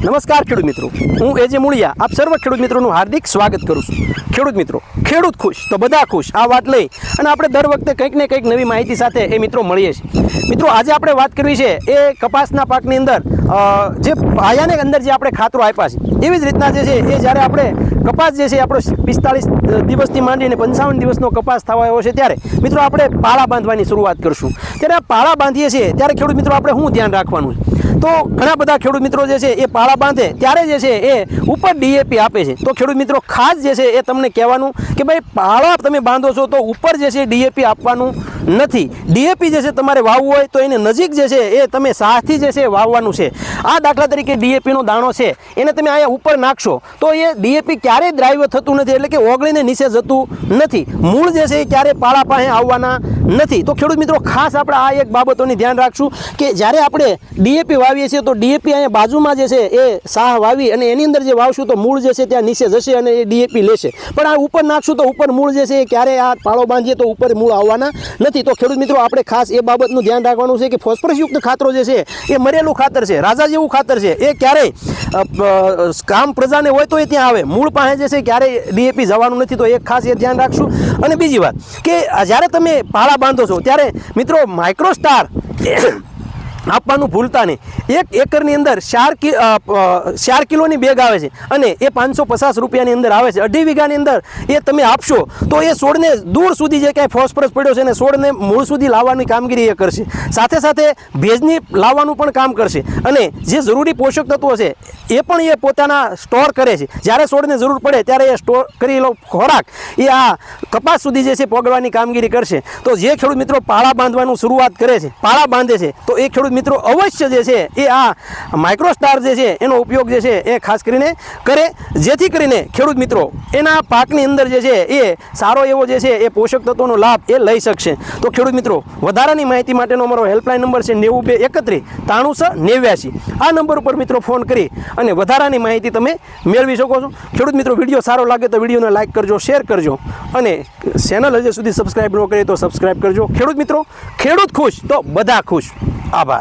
નમસ્કાર ખેડૂત મિત્રો. હું એજે મૂળિયા. આપ સર્વ ખેડૂત મિત્રોનું હાર્દિક સ્વાગત કરું છું. ખેડૂત મિત્રો, ખેડૂત ખુશ તો બધા ખુશ, આ વાત લઈ અને આપણે દર વખતે કંઈક ને કંઈક નવી માહિતી સાથે એ મિત્રો મળીએ છીએ. મિત્રો, આજે આપણે વાત કરવી છે એ કપાસના પાકની અંદર જે પાયાને અંદર જે આપણે ખાતરો આપ્યા છે, એવી જ રીતના જે છે એ જ્યારે આપણે કપાસ જે છે આપણો પિસ્તાળીસ દિવસથી માંડીને પંચાવન દિવસનો કપાસ થવા આવ્યો છે ત્યારે, મિત્રો, આપણે પાળા બાંધવાની શરૂઆત કરશું. ત્યારે આ પાળા બાંધીએ છીએ, ત્યારે ખેડૂત મિત્રો, આપણે શું ધ્યાન રાખવાનું છે? તો ઘણા બધા ખેડૂત મિત્રો જે છે એ પાળા બાંધે. ત્યારે જે છે એ ઉપર ડીએપી આપે છે. તો ખેડૂત મિત્રો ખાસ જે છે એ તમને કહેવાનું કે ભાઈ પાળા તમે બાંધો છો તો ઉપર જે છે ડીએપી આપવાનું નથી. ડીએપી જે છે તમારે વાવવું હોય તો એને નજીક જે છે એ તમે સાથી જે છે વાવવાનું છે. આ દાખલા તરીકે ડીએપીનો દાણો છે. એને તમે અહીંયા ઉપર નાખશો તો એ ડીએપી ક્યારેય ડ્રાઈવ થતું નથી. એટલે કે ઓગળીને નીચે જતું નથી. મૂળ જે છે એ ક્યારેય પાળા પાસે આવવાના નથી. તો ખેડૂત મિત્રો, ખાસ આપણે આ એક બાબતોની ધ્યાન રાખશું કે જ્યારે આપણે ડીએપી વાવીએ છીએ, તો ડીએપી અહીંયા બાજુમાં જે છે એ સાહ વાવી અને એની અંદર જે વાવશું, તો મૂળ જે છે ત્યાં નીચે જશે અને એ ડીએપી લેશે. પણ આ ઉપર નાખશું તો ઉપર મૂળ જે છે એ ક્યારેય આ પાળો બાંધીએ, તો ઉપર મૂળ આવવાના નથી. તો ખેડૂત મિત્રો, આપણે ખાસ એ બાબતનું ધ્યાન રાખવાનું છે કે ફોસ્ફરસયુક્ત ખાતરો જે છે એ મરેલું ખાતર છે, રાજા જેવું ખાતર છે, એ ક્યારેય કામ પ્રજાને હોય તો એ ત્યાં આવે. મૂળ પાસે જે છે ક્યારેય ડીએપી જવાનું નથી. તો એ ખાસ એ ધ્યાન રાખશું. અને બીજી વાત કે જ્યારે તમે પાળા બાંધો છો. ત્યારે મિત્રો માઇક્રોસ્ટાર આપવાનું ભૂલતા નહીં. એક એકરની અંદર ચાર કિ ચાર કિલોની બેગ આવે છે અને એ પાંચસો પચાસ રૂપિયાની અંદર આવે છે. અઢી વીઘાની અંદર એ તમે આપશો તો એ છોડને દૂર સુધી જે કાંઈ ફોસ્ફરસ પડ્યો છે અને છોડને મૂળ સુધી લાવવાની કામગીરી એ કરશે. સાથે સાથે ભેજની લાવવાનું પણ કામ કરશે અને જે જરૂરી પોષક તત્વો છે એ પણ એ પોતાના સ્ટોર કરે છે. જ્યારે છોડને જરૂર પડે ત્યારે એ સ્ટોર કરેલો ખોરાક. એ આ કપાસ સુધી જે છે પોગળવાની કામગીરી કરશે. તો જે ખેડૂત મિત્રો પાળા બાંધવાનું શરૂઆત કરે છે, પાળા બાંધે છે, તો એ ખેડૂત મિત્રો અવશ્ય જે છે એ આ માઇક્રોસ્ટાર જે છે એનો ઉપયોગ જે છે એ ખાસ કરીને કરે, જેથી કરીને ખેડૂત મિત્રો એના પાકની અંદર જે છે એ સારો એવો જે છે એ પોષક તત્વોનો લાભ એ લઈ શકશે. તો ખેડૂત મિત્રો, વધારાની માહિતી માટેનો અમારો હેલ્પલાઇન નંબર છે નેવું બે એકત્રીસ ત્રાણું છ નેવ્યાસી આ નંબર ઉપર મિત્રો ફોન કરી અને વધારાની માહિતી તમે મેળવી શકો છો. ખેડૂત મિત્રો, વીડિયો સારો લાગે તો વિડીયોને લાઇક કરજો શેર કરજો અને ચેનલ હજી સુધી સબસ્ક્રાઇબ ન કરીએ તો સબસ્ક્રાઈબ કરજો. ખેડૂત મિત્રો, ખેડૂત ખુશ તો બધા ખુશ. આભાર.